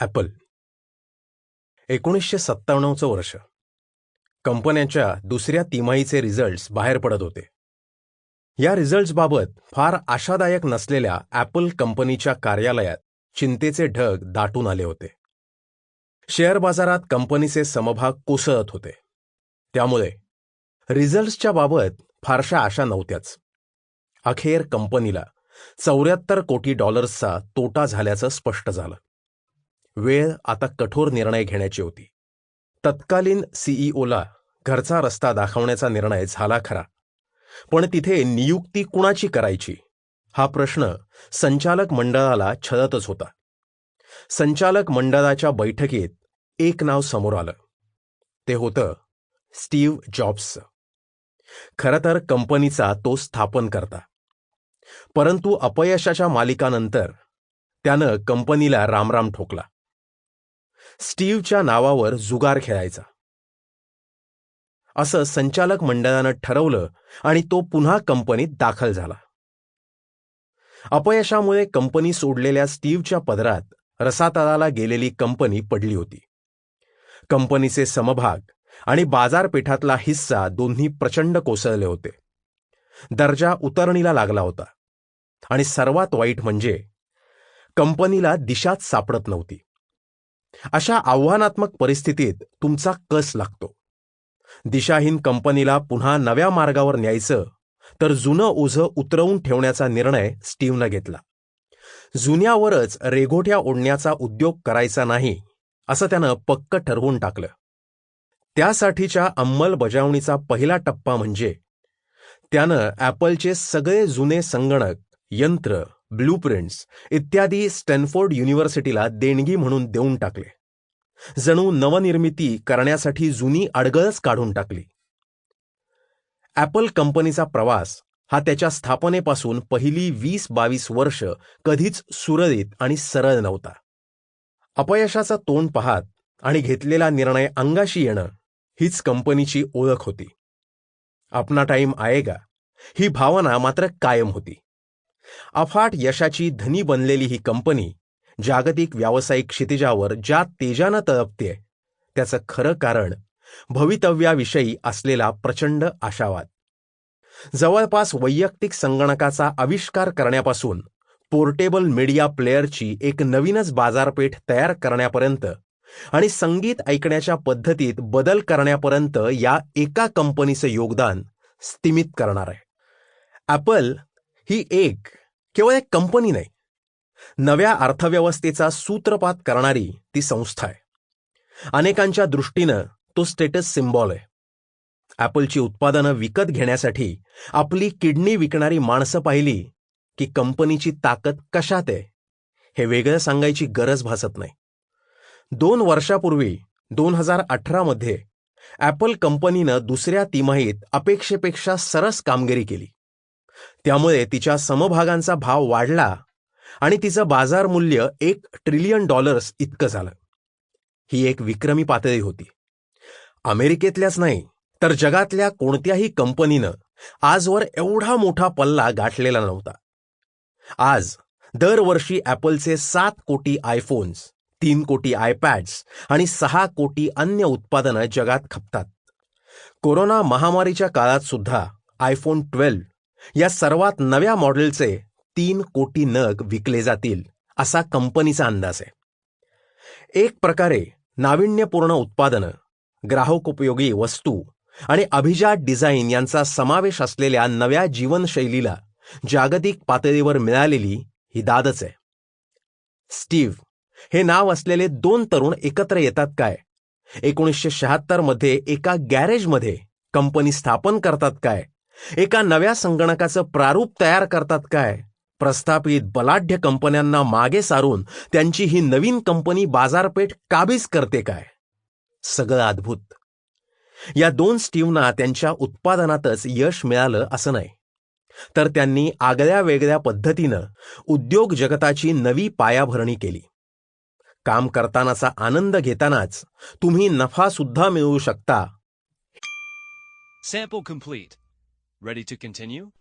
Apple. एकोणीसशे सत्त्याण्णवचं वर्ष. कंपन्यांच्या दुसऱ्या तिमाहीचे रिझल्ट्स बाहेर पडत होते. या रिझल्ट्सबाबत फार आशादायक नसलेल्या ॲपल कंपनीच्या कार्यालयात चिंतेचे ढग दाटून आले होते. शेअर बाजारात कंपनीचे समभाग कोसळत होते. त्यामुळे रिझल्ट्सच्या बाबत फारशा आशा नव्हत्याच. अखेर कंपनीला चौऱ्याहत्तर कोटी डॉलर्सचा तोटा झाल्याचं स्पष्ट झालं. वेळ आता कठोर निर्णय घेण्याची होती. तत्कालीन सीईओला घरचा रस्ता दाखवण्याचा निर्णय झाला खरा. पण तिथे नियुक्ती कुणाची करायची? हा प्रश्न संचालक मंडळाला छळतच होता. संचालक मंडळाच्या बैठकीत एक नाव समोर आलं. ते होतं स्टीव्ह जॉब्सचं खरं तर कंपनीचा तो स्थापन करता परंतु अपयशाच्या मालिकानंतर त्यानं कंपनीला रामराम ठोकला. स्टीव्हच्या नावावर जुगार खेळायचा. असं संचालक मंडळानं ठरवलं आणि तो पुन्हा कंपनीत दाखल झाला. अपयशामुळे कंपनी सोडलेल्या स्टीव्हच्या पदरात रसातळाला गेलेली कंपनी पडली होती. कंपनीचे समभाग आणि बाजारपेठातला हिस्सा दोन्ही प्रचंड कोसळले होते. दर्जा उतरणीला लागला होता. आणि सर्वात वाईट म्हणजे कंपनीला दिशाच सापडत नव्हती. अशा आव्हानात्मक परिस्थितीत तुमचा कस लागतो? दिशाहीन कंपनीला पुन्हा नव्या मार्गावर न्यायचं तर जुनं ओझं उतरवून ठेवण्याचा निर्णय स्टीव्हनं घेतला. जुन्यावरच रेघोट्या ओढण्याचा उद्योग करायचा नाही असं त्यानं पक्क ठरवून टाकलं. त्यासाठीच्या अंमलबजावणीचा पहिला टप्पा म्हणजे त्यानं ॲपलचे सगळे जुने संगणक यंत्र ब्लूप्रिंट्स इत्यादी स्टॅनफोर्ड युनिव्हर्सिटीला देणगी म्हणून देऊन टाकले. जणू नवनिर्मिती करण्यासाठी जुनी अडगळच काढून टाकली. ॲपल कंपनीचा प्रवास हा त्याच्या स्थापनेपासून पहिली वीस बावीस वर्ष कधीच सुरळीत आणि सरळ नव्हता. अपयशाचा तोंड पाहत आणि घेतलेला निर्णय अंगाशी येणं हीच कंपनीची ओळख होती. आपला टाईम आएगा ही भावना मात्र कायम होती. अफाट यशाची धनी बनलेली ही कंपनी जागतिक व्यावसायिक क्षितिजावर ज्या तेजानं तळपते त्याचं खरं कारण भवितव्याविषयी असलेला प्रचंड आशावाद. जवळपास वैयक्तिक संगणकाचा आविष्कार करण्यापासून पोर्टेबल मीडिया प्लेअरची एक नवीनच बाजारपेठ तयार करण्यापर्यंत आणि संगीत ऐकण्याच्या पद्धतीत बदल करण्यापर्यंत या एका कंपनीचं योगदान स्तिमित करणार आहे. ॲपल ही एक केवळ एक कंपनी नाही नव्या अर्थव्यवस्थेचा सूत्रपात करणारी ती संस्था आहे. अनेकांच्या दृष्टीनं तो स्टेटस सिम्बॉल आहे. ॲपलची उत्पादनं विकत घेण्यासाठी आपली किडनी विकणारी माणसं पाहिली की कंपनीची ताकद कशात आहे हे वेगळं सांगायची गरज भासत नाही. दोन वर्षापूर्वी दोन हजार अठरामध्ये ॲपल कंपनीनं दुसऱ्या तिमाहीत अपेक्षेपेक्षा सरस कामगिरी केली. त्यामुळे तिच्या समभागांचा भाव वाढला आणि तिचं बाजार मूल्य एक ट्रिलियन डॉलर्स इतकं झालं. ही एक विक्रमी पातळी होती. अमेरिकेतल्याच नाही तर जगातल्या कोणत्याही कंपनीनं आजवर एवढा मोठा पल्ला गाठलेला नव्हता. आज दरवर्षी ॲपलचे सात कोटी आयफोन्स तीन कोटी आयपॅड्स आणि सहा कोटी अन्य उत्पादनं जगात खपतात. कोरोना महामारीच्या काळात सुद्धा आयफोन ट्वेल्व या सर्वात नव्या मॉडेलचे तीन कोटी नग विकले जातील असा कंपनीचा अंदाज आहे. एक प्रकारे नाविन्यपूर्ण उत्पादनं ग्राहकोपयोगी वस्तू आणि अभिजात डिझाईन यांचा समावेश असलेल्या नव्या जीवनशैलीला जागतिक पातळीवर मिळालेली ही दादच आहे. स्टीव्ह हे नाव असलेले दोन तरुण एकत्र येतात काय? एकोणीसशे शहात्तरमध्ये एका गॅरेजमध्ये कंपनी स्थापन करतात काय? एका नव्या संगणकाचं प्रारूप तयार करतात काय? प्रस्थापित बलाढ्य कंपन्यांना मागे सारून त्यांची ही नवीन कंपनी बाजारपेठ काबीज करते काय? सगळं अद्भुत. या दोन स्टीव्हना त्यांच्या उत्पादनातच यश मिळालं असं नाही. तर त्यांनी आगळ्या वेगळ्या पद्धतीनं उद्योग जगताची नवी पायाभरणी केली. काम करतानाचा आनंद घेतानाच तुम्ही नफा सुद्धा मिळवू शकता. Ready to continue?